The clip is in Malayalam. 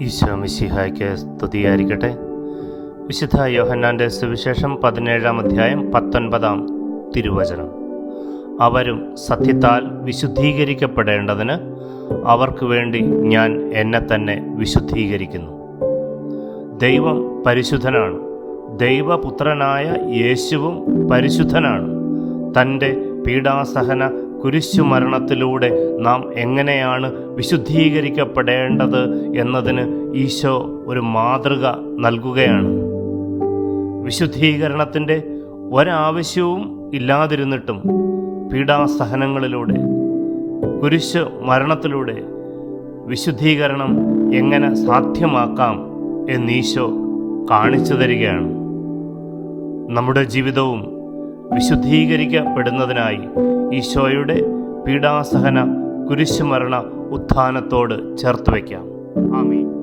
ഈശോ മിശിഹായ്ക്ക് സ്തുതിയായിരിക്കട്ടെ. വിശുദ്ധ യോഹന്നാന്റെ സുവിശേഷം പതിനേഴാം അധ്യായം പത്തൊൻപതാം തിരുവചനം. അവരും സത്യത്താൽ വിശുദ്ധീകരിക്കപ്പെടേണ്ടതിന് അവർക്ക് വേണ്ടി ഞാൻ എന്നെ തന്നെ വിശുദ്ധീകരിക്കുന്നു. ദൈവം പരിശുദ്ധനാണ്. ദൈവപുത്രനായ യേശുവും പരിശുദ്ധനാണ്. തന്റെ പീഡാസഹന കുരിശുമരണത്തിലൂടെ നാം എങ്ങനെയാണ് വിശുദ്ധീകരിക്കപ്പെടേണ്ടത് എന്നതിന് ഈശോ ഒരു മാതൃക നൽകുകയാണ്. വിശുദ്ധീകരണത്തിന്റെ ഒരാവശ്യവും ഇല്ലാതിരുന്നിട്ടും പീഡാസഹനങ്ങളിലൂടെ കുരിശ് മരണത്തിലൂടെ വിശുദ്ധീകരണം എങ്ങനെ സാധ്യമാക്കാം എന്നീശോ കാണിച്ചു തരികയാണ്. നമ്മുടെ ജീവിതവും വിശുദ്ധീകരിക്കപ്പെടുന്നതിനായി ഈശോയുടെ പീഡാസഹന കുരിശുമരണ ഉത്ഥാനത്തോട് ചേർത്ത് വയ്ക്കാം. ആമീൻ.